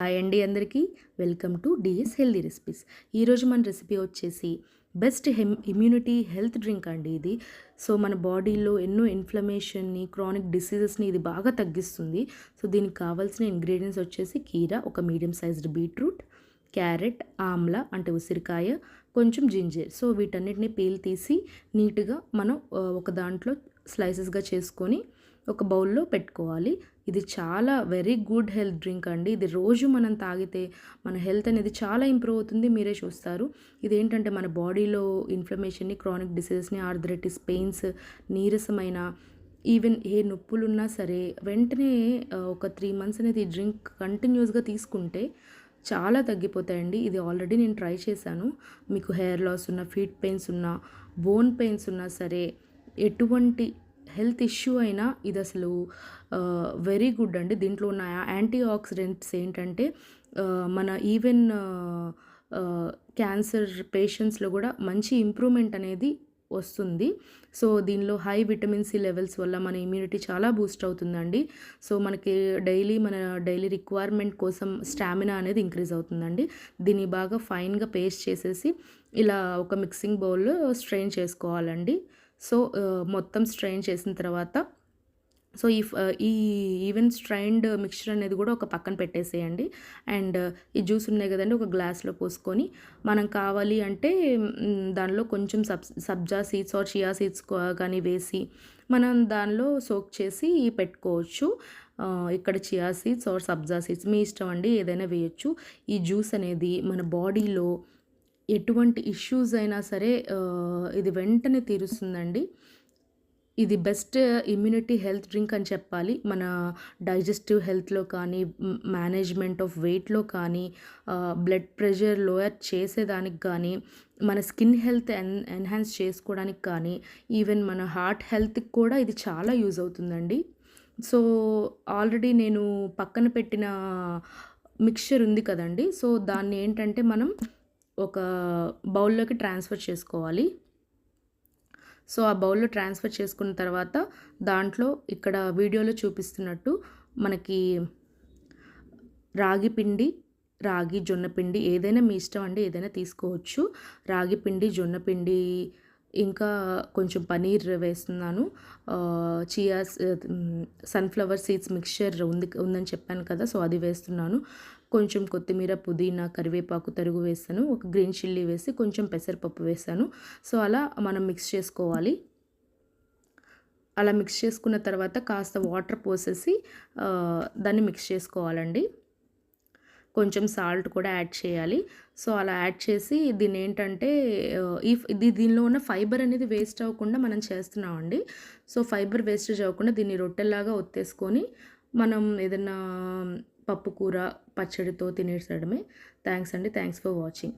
Hi అండి అందరికీ. Welcome to DS healthy recipes. ఈరోజు మన రెసిపీ వచ్చేసి బెస్ట్ హెమ్ ఇమ్యూనిటీ హెల్త్ డ్రింక్ అండి ఇది. సో మన బాడీలో ఎన్నో ఇన్ఫ్లమేషన్ని క్రానిక్ డిసీజెస్ని ఇది బాగా తగ్గిస్తుంది. సో దీనికి కావాల్సిన ఇంగ్రీడియంట్స్ వచ్చేసి కీర ఒక medium sized beetroot carrot amla అంటే ఉసిరికాయ కొంచెం జింజర్. సో వీటన్నిటిని పీల్ తీసి నీట్గా మనం ఒక దాంట్లో స్లైసెస్గా చేసుకొని ఒక బౌల్లో పెట్టుకోవాలి. ఇది చాలా వెరీ గుడ్ హెల్త్ డ్రింక్ అండి. ఇది రోజు మనం తాగితే మన హెల్త్ అనేది చాలా ఇంప్రూవ్ అవుతుంది. మీరే చూస్తారు. ఇది ఏంటంటే మన బాడీలో ఇన్ఫ్లమేషన్ని క్రానిక్ డిసీజెస్ని ఆర్థరైటిస్ పెయిన్స్ నీరసమైన ఈవెన్ ఏ నొప్పులున్నా సరే వెంటనే ఒక త్రీ మంత్స్ అనేది ఈ డ్రింక్ కంటిన్యూస్గా తీసుకుంటే చాలా తగ్గిపోతాయండి. ఇది ఆల్రెడీ నేను ట్రై చేశాను. మీకు హెయిర్ లాస్ ఉన్న ఫీట్ పెయిన్స్ ఉన్న బోన్ పెయిన్స్ ఉన్నా సరే ఎటువంటి హెల్త్ ఇష్యూ అయినా ఇది అసలు వెరీ గుడ్ అండి. దీంట్లో ఉన్న యాంటీ ఆక్సిడెంట్స్ ఏంటంటే మన ఈవెన్ క్యాన్సర్ పేషెంట్స్లో కూడా మంచి ఇంప్రూవ్మెంట్ అనేది వస్తుంది. సో దీనిలో హై విటమిన్ సి లెవెల్స్ వల్ల మన ఇమ్యూనిటీ చాలా బూస్ట్ అవుతుందండి. సో మనకి డైలీ మన డైలీ రిక్వైర్మెంట్ కోసం స్టామినా అనేది ఇంక్రీజ్ అవుతుందండి. దీన్ని బాగా ఫైన్గా పేస్ట్ చేసేసి ఇలా ఒక మిక్సింగ్ బౌల్లో స్ట్రెయిన్ చేసుకోవాలండి. సో మొత్తం స్ట్రెయిన్ చేసిన తర్వాత సో ఈ ఈ ఈవెన్ స్ట్రైన్డ్ మిక్చర్ అనేది కూడా ఒక పక్కన పెట్టేసేయండి. అండ్ ఈ జ్యూస్ ఉన్నాయి కదండి ఒక గ్లాస్లో పోసుకొని మనం కావాలి అంటే దానిలో కొంచెం sub sabja seeds or chia seeds కానీ వేసి మనం దానిలో సోక్ చేసి పెట్టుకోవచ్చు. ఇక్కడ chia seeds or sabja seeds మీ ఇష్టం అండి ఏదైనా వేయచ్చు. ఈ జ్యూస్ అనేది మన బాడీలో ఎటువంటి ఇష్యూస్ అయినా సరే ఇది వెంటనే తీరుస్తుందండి. ఇది బెస్ట్ ఇమ్యూనిటీ హెల్త్ డ్రింక్ అని చెప్పాలి. మన డైజెస్టివ్ హెల్త్లో కానీ మేనేజ్మెంట్ ఆఫ్ వెయిట్లో కానీ బ్లడ్ ప్రెషర్ లోయర్ చేసేదానికి కానీ మన స్కిన్ హెల్త్ ఎన్ ఎన్హాన్స్ చేసుకోవడానికి కానీ ఈవెన్ మన హార్ట్ హెల్త్కి కూడా ఇది చాలా యూజ్ అవుతుందండి. సో ఆల్రెడీ నేను పక్కన పెట్టిన మిక్చర్ ఉంది కదండి. సో దాన్ని ఏంటంటే మనం ఒక బౌల్లోకి ట్రాన్స్ఫర్ చేసుకోవాలి. సో ఆ బౌల్లో ట్రాన్స్ఫర్ చేసుకున్న తర్వాత దాంట్లో ఇక్కడ వీడియోలో చూపిస్తున్నట్టు మనకి రాగి పిండి రాగి జొన్న పిండి ఏదైనా మీ ఇష్టం అండి ఏదైనా తీసుకోవచ్చు. రాగి పిండి జొన్న పిండి ఇంకా కొంచెం పనీర్ వేస్తున్నాను. చియా సన్ఫ్లవర్ సీడ్స్ మిక్చర్ ఉంది ఉందని చెప్పాను కదా సో అది వేస్తున్నాను. కొంచెం కొత్తిమీర పుదీనా కరివేపాకు తరుగు వేసాను ఒక గ్రీన్ చిల్లీ వేసి కొంచెం పెసరపప్పు వేసాను సో అలా మనం మిక్స్ చేసుకోవాలి. అలా మిక్స్ చేసుకున్న తర్వాత కాస్త వాటర్ పోసేసి దాన్ని మిక్స్ చేసుకోవాలండి. కొంచెం సాల్ట్ కూడా యాడ్ చేయాలి. సో అలా యాడ్ చేసి దీన్ని ఏంటంటే ఈ ఇది దీనిలో ఉన్న ఫైబర్ అనేది వేస్ట్ అవ్వకుండా మనం చేస్తున్నామండి. సో ఫైబర్ వేస్టేజ్ అవ్వకుండా దీన్ని రొట్టెలాగా ఒత్తేసుకొని మనం ఏదైనా పప్పు కూర పచ్చడితో తినేసడమే థ్యాంక్స్ అండి. Thanks for watching.